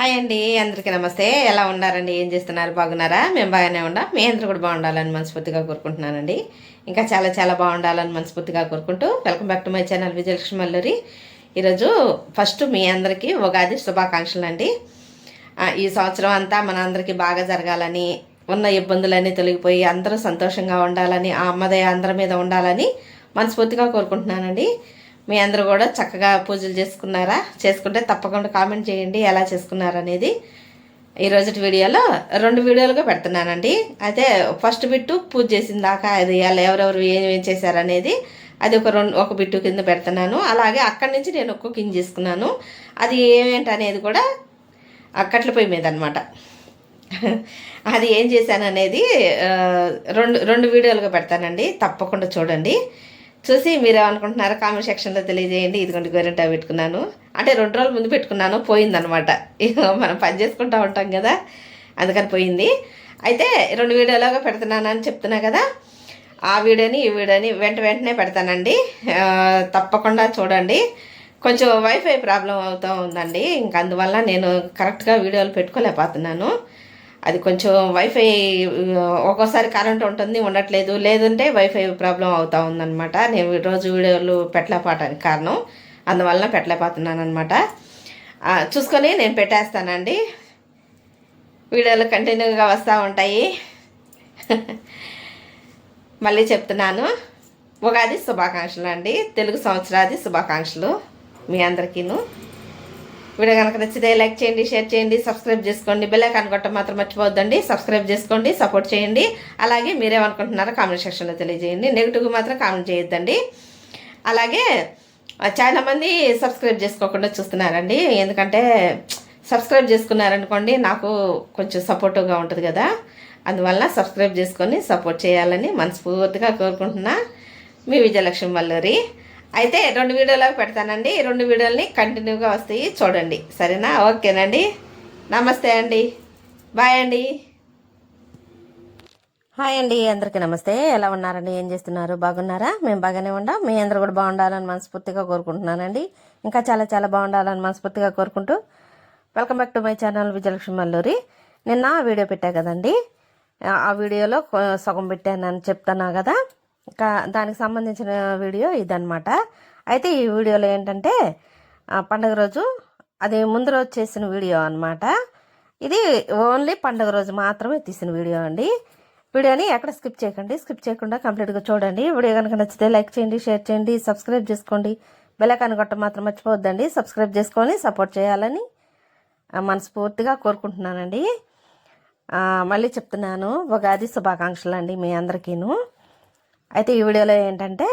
Hi అండి అందరికీ నమస్తే. ఎలా ఉన్నారండి? ఏం చేస్తున్నారు? బాగున్నారా? మేము బాగానే ఉండా మీ అందరూ కూడా బాగుండాలని మనస్ఫూర్తిగా కోరుకుంటున్నానండి. ఇంకా చాలా చాలా బాగుండాలని మనస్ఫూర్తిగా కోరుకుంటూ welcome back to my channel Vijayalakshmi Malluri. ఈరోజు ఫస్ట్ మీ అందరికీ ఉగాది శుభాకాంక్షలు అండి ఈ సంవత్సరం అంతా మన అందరికీ బాగా జరగాలని ఉన్న ఇబ్బందులన్నీ తొలగిపోయి అందరూ సంతోషంగా ఉండాలని ఆ అమ్మదయ అందరి మీద ఉండాలని మనస్ఫూర్తిగా కోరుకుంటున్నానండి. మీ అందరూ కూడా చక్కగా పూజలు చేసుకున్నారా? చేసుకుంటే తప్పకుండా కామెంట్ చేయండి ఎలా చేసుకున్నారనేది. ఈ రోజుటి వీడియోలో రెండు వీడియోలుగా పెడుతున్నానండి. అయితే ఫస్ట్ బిట్టు పూజ చేసిన దాకా అది ఎలా ఎవరెవరు ఏమేం చేశారనేది అది ఒక రెండు ఒక బిట్టు కింద పెడుతున్నాను. అలాగే అక్కడి నుంచి నేను ఒక్కొక్క కింద చేసుకున్నాను. అది ఏమేంటి అనేది కూడా అక్కట్ల కట్ల పొయ్యి మీద అనమాట అది ఏం చేశాను అనేది రెండు రెండు వీడియోలుగా పెడతానండి. తప్పకుండా చూడండి. చూసి మీరు ఏమనుకుంటున్నారో కామెంట్ సెక్షన్లో తెలియజేయండి. ఇదిగోండి గోరింటా పెట్టుకున్నాను. అంటే రెండు రోజుల ముందు పెట్టుకున్నాను పోయిందనమాట మనం పని చేసుకుంటూ ఉంటాం కదా అందుకని పోయింది. అయితే రెండు వీడియోలుగా పెడుతున్నానని చెప్తున్నా కదా ఆ వీడియోని ఈ వీడియోని వెంట వెంటనే పెడతానండి. తప్పకుండా చూడండి. కొంచెం వైఫై ప్రాబ్లం అవుతూ ఉందండి. ఇంక అందువల్ల నేను కరెక్ట్గా వీడియోలు పెట్టుకోలేకపోతున్నాను. అది కొంచెం వైఫై ఒక్కోసారి కరెంట్ ఉంటుంది ఉండట్లేదు. లేదంటే వైఫై ప్రాబ్లం అవుతూ ఉందనమాట నేను రోజు వీడియోలు పెట్టలేకపోవటానికి కారణం. అందువలన పెట్టలేకపోతున్నాను అనమాట చూసుకొని నేను పెట్టేస్తానండి. వీడియోలు కంటిన్యూగా వస్తూ ఉంటాయి. మళ్ళీ చెప్తున్నాను. ఉగాది శుభాకాంక్షలు అండి తెలుగు సంవత్సరాది శుభాకాంక్షలు మీ అందరికీను. వీడియో కనుక నచ్చితే లైక్ చేయండి షేర్ చేయండి సబ్స్క్రైబ్ చేసుకోండి. బెల్ ఐకాన్ కొట్టడం మాత్రం మర్చిపోవద్దండి. సబ్స్క్రైబ్ చేసుకోండి సపోర్ట్ చేయండి. అలాగే మీరేమనుకుంటున్నారో కామెంట్ సెక్షన్లో తెలియజేయండి. నెగిటివ్గా మాత్రం కామెంట్ చేయొద్దండి. అలాగే చాలామంది సబ్స్క్రైబ్ చేసుకోకుండా చూస్తున్నారండి. ఎందుకంటే సబ్స్క్రైబ్ చేసుకున్నారనుకోండి నాకు కొంచెం సపోర్టివ్గా ఉంటుంది కదా. అందువల్ల సబ్స్క్రైబ్ చేసుకొని సపోర్ట్ చేయాలని మనస్ఫూర్తిగా కోరుకుంటున్నా. మీ విజయలక్ష్మి వల్లూరి అయితే రెండు వీడియోలకు పెడతానండి. రెండు వీడియోలని కంటిన్యూగా వస్తాయి. చూడండి. సరేనా? ఓకేనండి. నమస్తే అండి. బాయ్ అండి. హాయ్ అండి. అందరికీ నమస్తే. ఎలా ఉన్నారండి? ఏం చేస్తున్నారు? బాగున్నారా? మేము బాగానే ఉండాం మీ అందరూ కూడా బాగుండాలని మనస్ఫూర్తిగా కోరుకుంటున్నానండి. ఇంకా చాలా చాలా బాగుండాలని మనస్ఫూర్తిగా కోరుకుంటూ welcome back to my channel Vijayalakshmi Malluri. నిన్న వీడియో పెట్టా కదండి. ఆ- వీడియోలో సగం పెట్టానని చెప్తున్నా కదా. దానికి సంబంధించిన వీడియో ఇదనమాట అయితే ఈ వీడియోలో ఏంటంటే పండగ రోజు అది ముందు రోజు చేసిన వీడియో అన్నమాట. ఇది ఓన్లీ పండగ రోజు మాత్రమే తీసిన వీడియో అండి. వీడియోని ఎక్కడ స్కిప్ చేయకండి. స్కిప్ చేయకుండా కంప్లీట్గా చూడండి. వీడియో కనుక నచ్చితే లైక్ చేయండి షేర్ చేయండి సబ్స్క్రైబ్ చేసుకోండి. బెలకాన్ని కొట్ట మాత్రం మర్చిపోవద్దండి. సబ్స్క్రైబ్ చేసుకొని సపోర్ట్ చేయాలని మనస్ఫూర్తిగా కోరుకుంటున్నానండి. మళ్ళీ చెప్తున్నాను. ఉగాది శుభాకాంక్షలు అండి మీ అందరికీను. అయితే ఈ వీడియోలో ఏంటంటే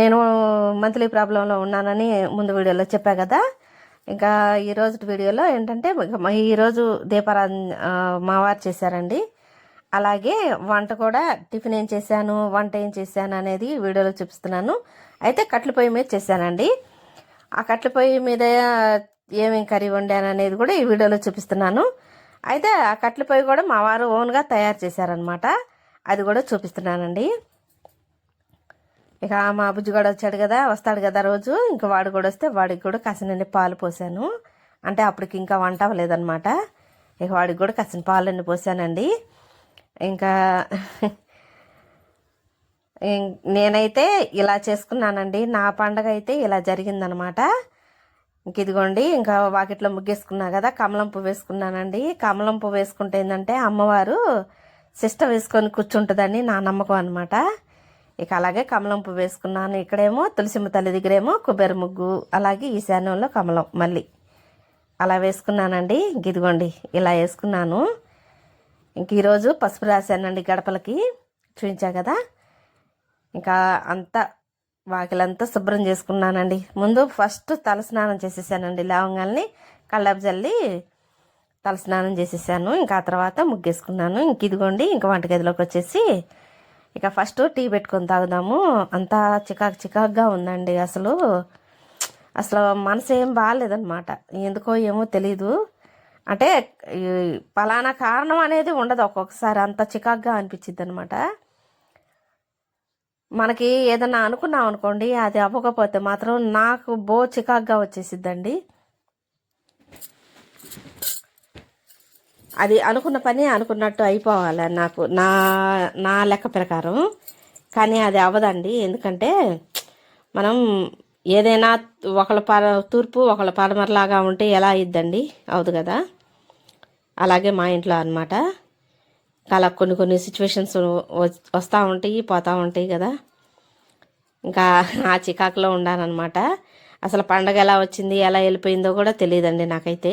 నేను మంత్లీ ప్రాబ్లంలో ఉన్నానని ముందు వీడియోలో చెప్పా కదా. ఇంకా ఈ రోజు వీడియోలో ఏంటంటే ఈరోజు దీపారాధన మావారు మా వారు చేశారండి. అలాగే వంట కూడా టిఫిన్ ఏం చేశాను వంట ఏం చేశాను అనేది వీడియోలో చూపిస్తున్నాను. అయితే కట్ల పొయ్యి మీద చేశానండి. ఆ కట్ల పొయ్యి మీద ఏమేం కర్రీ వండాను అనేది కూడా ఈ వీడియోలో చూపిస్తున్నాను. అయితే ఆ కట్ల పొయ్యి కూడా మా వారు ఓన్గా తయారు చేశారనమాట అది కూడా చూపిస్తున్నానండి. ఇక మా బుజ్జి కూడా వచ్చాడు కదా వస్తాడు కదా రోజు. ఇంకా వాడు కూడా వస్తే వాడికి కూడా కసినని పాలు పోసాను. అంటే అప్పటికి ఇంకా వంట అవ్వలేదన్నమాట. ఇక వాడికి కూడా కసిన పాలన్నీ పోసానండి. ఇంకా నేనైతే ఇలా చేసుకున్నానండి. నా పండగ అయితే ఇలా జరిగిందనమాట ఇంక ఇదిగోండి ఇంకా వాకిట్లో ముగ్గేసుకున్నా కదా కమలం పువ్వు వేసుకున్నానండి. కమలం పువ్వు వేసుకుంటే ఏంటంటే అమ్మవారు సిస్ట వేసుకొని కూర్చుంటుందని నా నమ్మకం అనమాట ఇక అలాగే కమలం పువ్వు వేసుకున్నాను. ఇక్కడేమో తులసిమ్మ తల్లి దగ్గరేమో కొబ్బరి ముగ్గు అలాగే ఈశాన్యంలో కమలం మళ్ళీ. అలా వేసుకున్నానండి. గిదిగోండి ఇలా వేసుకున్నాను. ఇంక ఈరోజు పసుపు రాశానండి గడపలకి. చూపించా కదా? ఇంకా అంతా వాకిలంతా శుభ్రం చేసుకున్నానండి. ముందు ఫస్ట్ తలస్నానం చేసేసానండి. లవంగాల్ని కళ్ళాపు తలస్నానం చేసేసాను. ఇంకా ఆ తర్వాత ముగ్గేసుకున్నాను. ఇంక ఇదిగోండి ఇంకా వంటగదిలోకి వచ్చేసి ఇక ఫస్ట్ టీ పెట్టుకొని తాగుదాము. అంతా చికాకు చికాకుగా ఉందండి అసలు. అసలు మనసు ఏం బాగాలేదనమాట ఎందుకో ఏమో తెలీదు. అంటే పలానా కారణం అనేది ఉండదు ఒక్కొక్కసారి. అంత చికాకుగా అనిపించింది అనమాట మనకి ఏదన్నా అనుకున్నాం అనుకోండి అది అవ్వకపోతే మాత్రం నాకు బో చికాగ్గా వచ్చేసిద్దండి. అది అనుకున్న పని అనుకున్నట్టు అయిపోవాలి నాకు. నా నా లెక్క ప్రకారం. కానీ అది అవ్వదండి. ఎందుకంటే మనం ఏదైనా ఒకళ్ళ పర తూర్పు ఒకళ్ళ పడమరలాగా ఉంటే ఎలా అయిద్దండి? అవుదు కదా? అలాగే మా ఇంట్లో అనమాట అలా కొన్ని కొన్ని సిచ్యువేషన్స్ వస్తూ ఉంటాయి పోతూ ఉంటాయి కదా? ఇంకా ఆ చికాకులో ఉండాలన్నమాట అసలు పండగ ఎలా వచ్చింది ఎలా వెళ్ళిపోయిందో కూడా తెలియదండి నాకైతే.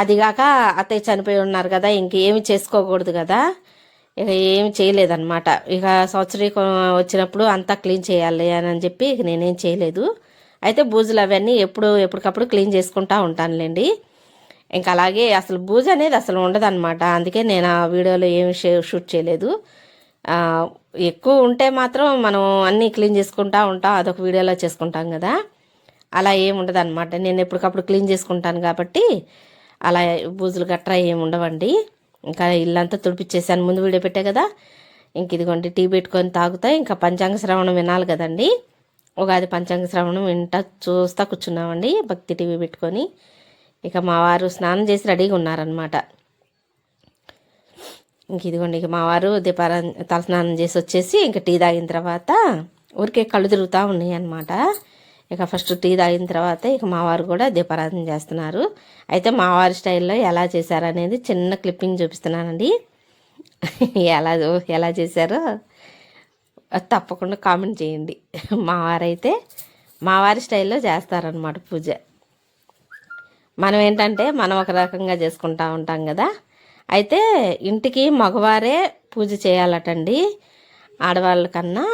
అదిగాక అత్తయ్య చనిపోయి ఉన్నారు కదా ఇంకేమి చేసుకోకూడదు కదా. ఇక ఏమి చేయలేదన్నమాట. ఇక సంవత్సరీకం వచ్చినప్పుడు అంతా క్లీన్ చేయాలి అని చెప్పి ఇక నేనేం చేయలేదు. అయితే బూజులు అవన్నీ ఎప్పుడు ఎప్పటికప్పుడు క్లీన్ చేసుకుంటా ఉంటానులేండి. ఇంకా అలాగే అసలు బూజు అనేది అసలు ఉండదన్నమాట. అందుకే నేను ఆ వీడియోలో ఏమి షూట్ చేయలేదు. ఎక్కువ ఉంటే మాత్రం మనం అన్నీ క్లీన్ చేసుకుంటా ఉంటాం అదొక వీడియోలో చేసుకుంటాం కదా. అలా ఏమి ఉండదు అనమాట నేను ఎప్పటికప్పుడు క్లీన్ చేసుకుంటాను కాబట్టి అలా బూజులు గట్రా ఏమి ఉండవండి. ఇంకా ఇల్లంతా తుడిపించేసాను ముందు వీడియో పెట్టే కదా. ఇంక ఇదిగోండి టీ పెట్టుకొని తాగుతా. ఇంకా పంచాంగ శ్రవణం వినాలి కదండి. ఉగాది పంచాంగ శ్రవణం వింటా చూస్తా కూర్చున్నామండి భక్తి టీవీ పెట్టుకొని. ఇక మా వారు స్నానం చేసి రెడీగా ఉన్నారనమాట ఇంక ఇదిగోండి ఇక మా వారు దీపారా తలస్నానం చేసి వచ్చేసి ఇంక టీ తాగిన తర్వాత ఊరికే కళ్ళు తిరుగుతూ ఉన్నాయి అనమాట ఇక ఫస్ట్ టీ తాగిన తర్వాత ఇక మా వారు కూడా దీపారాధన చేస్తున్నారు. అయితే మావారి స్టైల్లో ఎలా చేశారనేది చిన్న క్లిప్పింగ్ చూపిస్తున్నానండి. ఎలా ఎలా చేశారో అది తప్పకుండా కామెంట్ చేయండి. మావారైతే మావారి స్టైల్లో చేస్తారనమాట పూజ. మనం ఏంటంటే మనం ఒక రకంగా చేసుకుంటా ఉంటాం కదా. అయితే ఇంటికి మగవారే పూజ చేయాలటండి. ఆడవాళ్ళ కన్నా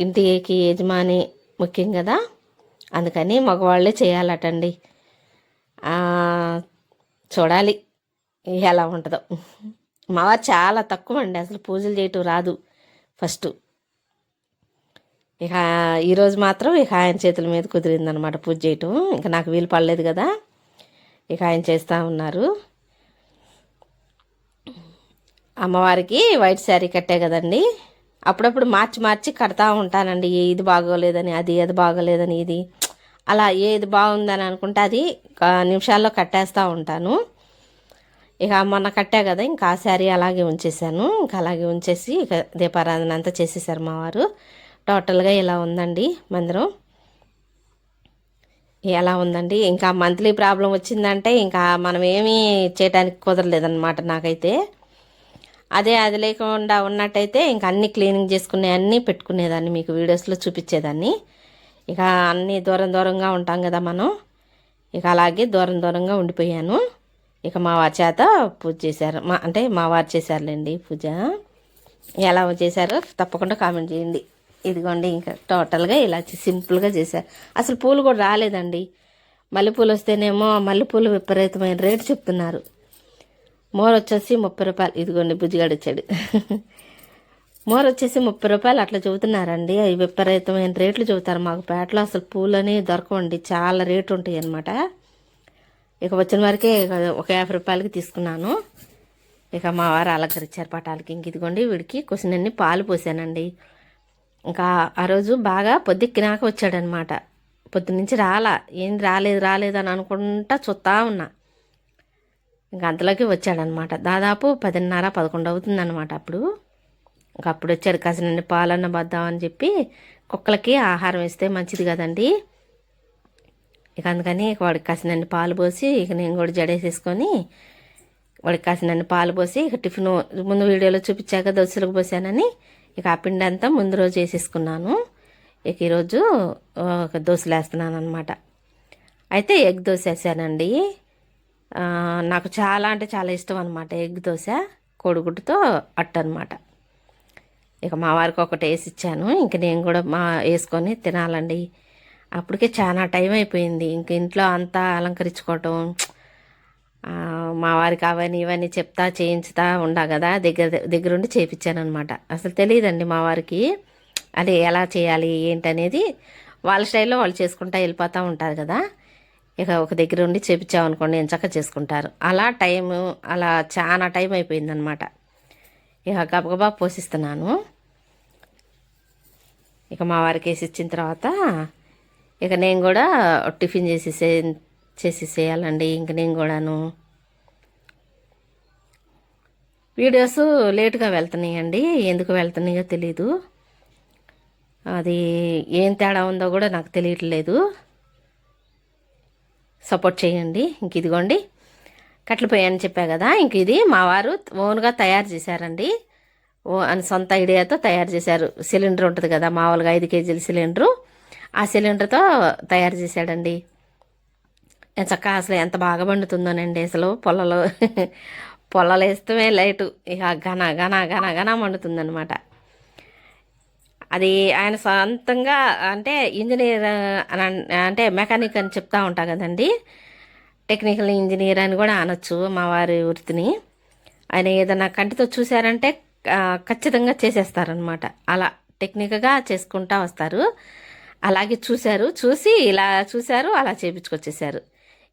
ఇంటికి యజమాని ముఖ్యం కదా. అందుకని మగవాళ్ళే చేయాలటండి. చూడాలి ఎలా ఉంటుందో. మా చాలా తక్కువ అండి అసలు పూజలు చేయటం రాదు ఫస్ట్. ఇక ఈరోజు మాత్రం ఇక ఆయన చేతుల మీద కుదిరిందనమాట పూజ చేయటం. ఇంకా నాకు వీలు పడలేదు కదా ఇక ఆయన చేస్తూ ఉన్నారు. అమ్మవారికి వైట్ శారీ కట్టే కదండి. అప్పుడప్పుడు మార్చి మార్చి కడతా ఉంటానండి ఇది బాగోలేదని అది అది బాగోలేదని ఇది. అలా ఏది బాగుందని అనుకుంటే అది నిమిషాల్లో కట్టేస్తూ ఉంటాను. ఇక మొన్న కట్టా కదా ఇంకా ఆ శారీ అలాగే ఉంచేసాను ఇంకా అలాగే ఉంచేసి ఇక దీపారాధన అంతా చేసేసారు మా వారు. టోటల్గా ఇలా ఉందండి మందిరం. ఎలా ఉందండి. ఇంకా మంత్లీ ప్రాబ్లం వచ్చిందంటే ఇంకా మనం ఏమీ చేయడానికి కుదరలేదన్నమాట నాకైతే. అదే అది లేకుండా ఉన్నట్టయితే ఇంకా అన్ని క్లీనింగ్ చేసుకునే అన్నీ పెట్టుకునేదాన్ని మీకు వీడియోస్లో చూపించేదాన్ని. ఇక అన్నీ దూరం దూరంగా ఉంటాం కదా మనం. ఇక అలాగే దూరం దూరంగా ఉండిపోయాను. ఇక మా వారి చేత పూజ చేశారు. మా అంటే మా వారు చేశారులేండి పూజ. ఎలా చేశారో తప్పకుండా కామెంట్ చేయండి. ఇదిగోండి ఇంకా టోటల్గా ఇలా సింపుల్గా చేశారు. అసలు పూలు కూడా రాలేదండి. మల్లెపూలు వస్తేనేమో మల్లెపూలు విపరీతమైన రేటు చెప్తున్నారు. మోర్ వచ్చేసి ముప్పై రూపాయలు. ఇదిగోండి బుజ్జిగాడు వచ్చాడు మోర వచ్చేసి ముప్పై రూపాయలు అట్లా చెబుతున్నారండి. అవి విపరీతమైన రేట్లు చెబుతారు మాకు. పేటలో అసలు పూలని దొరకవండి. చాలా రేటు ఉంటాయి అనమాట ఇక వచ్చిన వరకే ఇక ఒక యాభై రూపాయలకి తీసుకున్నాను. ఇక మా వారు అలంకరించారు పటాలకి. ఇంక ఇదిగోండి వీడికి కొసినన్ని పాలు పోసానండి. ఇంకా ఆ రోజు బాగా పొద్దుక్కినాక వచ్చాడనమాట పొద్దునుంచి రాలా. ఏం రాలేదు రాలేదు అని అనుకుంటా చూస్తా ఉన్నా. ఇంకా అంతలోకి వచ్చాడనమాట దాదాపు పదిన్నర పదకొండు అవుతుందన్నమాట అప్పుడు. ఇంకా అప్పుడు వచ్చాడు కాసినండి పాలన్న బద్దామని చెప్పి కుక్కలకి ఆహారం ఇస్తే మంచిది కదండి. ఇక అందుకని ఇక వాడికి కాసినండి పాలు పోసి ఇక నేను కూడా జడేసేసుకొని వాడికి కాసినన్ని పాలు పోసి ఇక టిఫిన్ ముందు వీడియోలో చూపించాక దోశలకు పోసానని ఇక ఆ పిండి అంతా ముందు రోజు వేసేసుకున్నాను. ఇక ఈరోజు ఒక దోశలు వేస్తున్నాను అనమాట అయితే ఎగ్ దోశ వేసానండి. నాకు చాలా అంటే చాలా ఇష్టం అనమాట ఎగ్ దోశ కోడిగుడ్డుతో అట్టు అనమాట ఇక మా వారికి ఒకటి వేసి ఇచ్చాను ఇంక నేను కూడా మా వేసుకొని తినాలండి. అప్పటికే చాలా టైం అయిపోయింది. ఇంక ఇంట్లో అంతా అలంకరించుకోవటం మా వారికి అవన్నీ ఇవన్నీ చెప్తా చేయించుతా ఉండా కదా దగ్గర దగ్గరుండి చేయించానమాట అనమాట అసలు తెలియదండి మా వారికి. అది ఎలా చేయాలి ఏంటనేది వాళ్ళ స్టైల్లో వాళ్ళు చేసుకుంటా వెళ్ళిపోతూ ఉంటారు కదా. ఇక ఒక దగ్గర ఉండి చేపించామనుకోండి ఎంచక్క చేసుకుంటారు. అలా టైం అలా చాలా టైం అయిపోయిందనమాట ఇక గబగబా పోషిస్తున్నాను ఇక మా వారికి వేసి ఇచ్చిన తర్వాత ఇక నేను కూడా టిఫిన్ చేసేసే చేసేసేయాలండి ఇంక నేను కూడాను వీడియోస్ లేటుగా వెళ్తున్నాయండి. ఎందుకు వెళ్తున్నాయో తెలీదు. అది ఏం తేడా ఉందో కూడా నాకు తెలియట్లేదు. సపోర్ట్ చేయండి. ఇంక ఇదిగోండి. కట్లపోయాయని చెప్పా కదా. ఇంక ఇది మా వారు ఓన్గా తయారు చేశారండి. అని సొంత ఐడియాతో తయారు చేశారు. సిలిండర్ ఉంటుంది కదా మామూలుగా ఐదు కేజీల సిలిండరు. ఆ సిలిండర్తో తయారు చేశాడండి. చక్కగా అసలు ఎంత బాగా పండుతుందోనండి అసలు పొలలో. పొలాలు వేస్తమే లైటు. ఇక ఘన ఘన ఘన ఘన మండుతుందనమాట అది ఆయన సొంతంగా అంటే ఇంజనీర్ అని అంటే మెకానిక్ అని చెప్తా ఉంటా కదండి. టెక్నికల్ ఇంజనీర్ అని కూడా అనొచ్చు మా వారి వృత్తిని. ఆయన ఏదైనా కంటితో చూశారంటే ఖచ్చితంగా చేసేస్తారనమాట అలా టెక్నిక్గా చేసుకుంటా వస్తారు. అలాగే చూశారు. చూసి ఇలా చూశారు. అలా చేపించుకొచ్చేసారు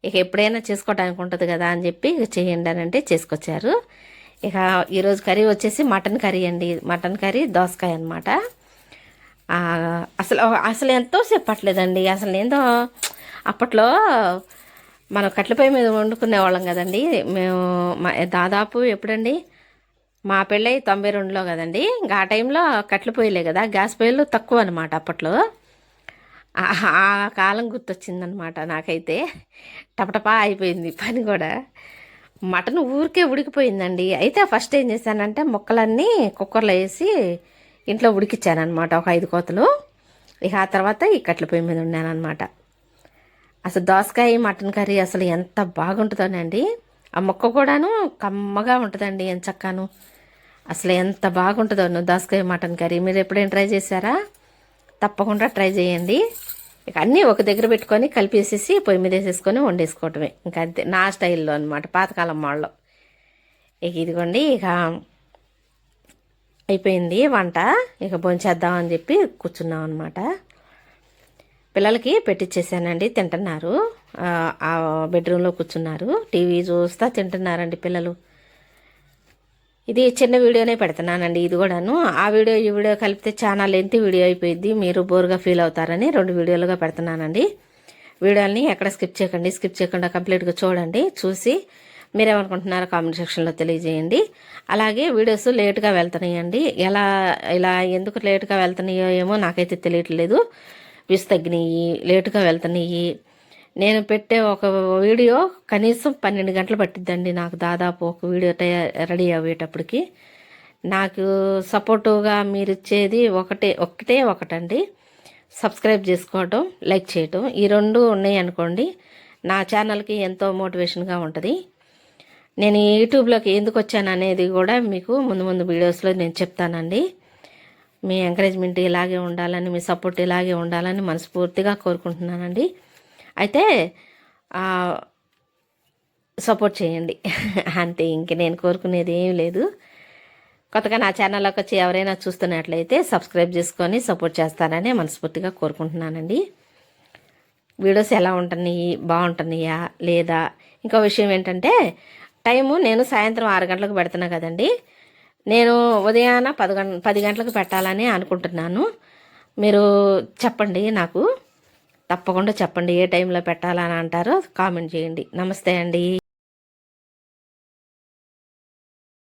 ఇక ఎప్పుడైనా చేసుకోవడానికి ఉంటుంది కదా అని చెప్పి ఇక చేయండి అని అంటే చేసుకొచ్చారు. ఇక ఈరోజు కర్రీ వచ్చేసి మటన్ కర్రీ అండి. మటన్ కర్రీ దోసకాయ అనమాట అసలు అసలు ఎంతో చెప్పట్లేదండి పట్టలేదండి అసలు ఏందో అప్పట్లో మనం కట్లపై మీద వండుకునే వాళ్ళం కదండి. మేము దాదాపు ఎప్పుడండి మా పెళ్ళై తొంభై రెండులో కదండి. ఇంకా ఆ టైంలో కట్లు పొయ్యిలే కదా. గ్యాస్ పొయ్యిలు తక్కువ అనమాట అప్పట్లో. ఆ ఆ కాలం గుర్తొచ్చిందనమాట నాకైతే. టపటపా అయిపోయింది పని కూడా. మటన్ ఊరికే ఉడికిపోయిందండి. అయితే ఫస్ట్ ఏం చేశానంటే ముక్కలన్నీ కుక్కర్లో వేసి ఇంట్లో ఉడికిచ్చానమాట ఒక ఐదు కోతలు. ఇక ఆ తర్వాత ఈ కట్ల పొయ్యి మీద ఉన్నానమాట అసలు దోసకాయ మటన్ కర్రీ అసలు ఎంత బాగుంటుందోనండి. ఆ ముక్క కూడాను కమ్మగా ఉంటుందండి ఎంత చక్కాను. అసలు ఎంత బాగుంటుందో దోసకాయ మటన్ కర్రీ. మీరు ఎప్పుడైనా ట్రై చేశారా? తప్పకుండా ట్రై చేయండి. ఇక అన్నీ ఒక దగ్గర పెట్టుకొని కలిపేసేసి పొయ్యి మీద వేసేసుకొని వండేసుకోవటమే. ఇంకా అంతే. నా స్టైల్లో అనమాట పాతకాలం వాళ్ళలో ఇక ఇదిగోండి ఇక అయిపోయింది వంట. ఇక భోంచేద్దామని చెప్పి కూర్చున్నాం అనమాట పిల్లలకి పెట్టించేసానండి తింటున్నారు. ఆ, బెడ్రూమ్లో కూర్చున్నారు. టీవీ చూస్తా తింటున్నారండి పిల్లలు. ఇది చిన్న వీడియోనే పెడుతున్నానండి ఇది కూడాను. ఆ వీడియో ఈ వీడియో కలిపితే చాలా లెంత్ వీడియో అయిపోయింది మీరు బోర్గా ఫీల్ అవుతారని రెండు వీడియోలుగా పెడుతున్నానండి. వీడియోని ఎక్కడ స్కిప్ చేయకండి. స్కిప్ చేయకుండా కంప్లీట్గా చూడండి. చూసి మీరేమనుకుంటున్నారో కామెంట్ సెక్షన్లో తెలియజేయండి. అలాగే వీడియోస్ లేట్గా వెళ్తున్నాయండి. ఎలా ఇలా ఎందుకు లేట్గా వెళ్తున్నాయో ఏమో నాకైతే తెలియట్లేదు. వ్యూస్ తగ్గినాయి లేటుగా వెళ్తున్నాయి. నేను పెట్టే ఒక వీడియో కనీసం పన్నెండు గంటలు పట్టిద్దండి నాకు దాదాపు ఒక వీడియో తయా రెడీ అయ్యేటప్పటికి. నాకు సపోర్టివ్గా మీరు ఇచ్చేది ఒకటే ఒకటే ఒకటండి. సబ్స్క్రైబ్ చేసుకోవటం లైక్ చేయటం ఈ రెండు ఉన్నాయి అనుకోండి. నా ఛానల్కి ఎంతో మోటివేషన్గా ఉంటుంది. నేను యూట్యూబ్లోకి ఎందుకు వచ్చాను అనేది కూడా మీకు ముందు ముందు వీడియోస్లో నేను చెప్తానండి. మీ ఎంకరేజ్మెంట్ ఇలాగే ఉండాలని మీ సపోర్ట్ ఇలాగే ఉండాలని మనస్ఫూర్తిగా కోరుకుంటున్నానండి. అయితే సపోర్ట్ చేయండి. అంతే ఇంక నేను కోరుకునేది ఏం లేదు. కొత్తగా నా ఛానల్లోకి వచ్చి ఎవరైనా చూస్తున్నట్లయితే సబ్స్క్రైబ్ చేసుకొని సపోర్ట్ చేస్తారని మనస్ఫూర్తిగా కోరుకుంటున్నానండి. వీడియోస్ ఎలా ఉంటున్నాయి బాగుంటున్నాయా లేదా? ఇంకో విషయం ఏంటంటే టైము నేను సాయంత్రం ఆరు గంటలకు పెడుతున్నా కదండి. నేను ఉదయాన పది గంట పది గంటలకు పెట్టాలని అనుకుంటున్నాను. మీరు చెప్పండి నాకు. తప్పకుండా చెప్పండి ఏ టైంలో పెట్టాలని అంటారో కామెంట్ చేయండి. నమస్తే అండి.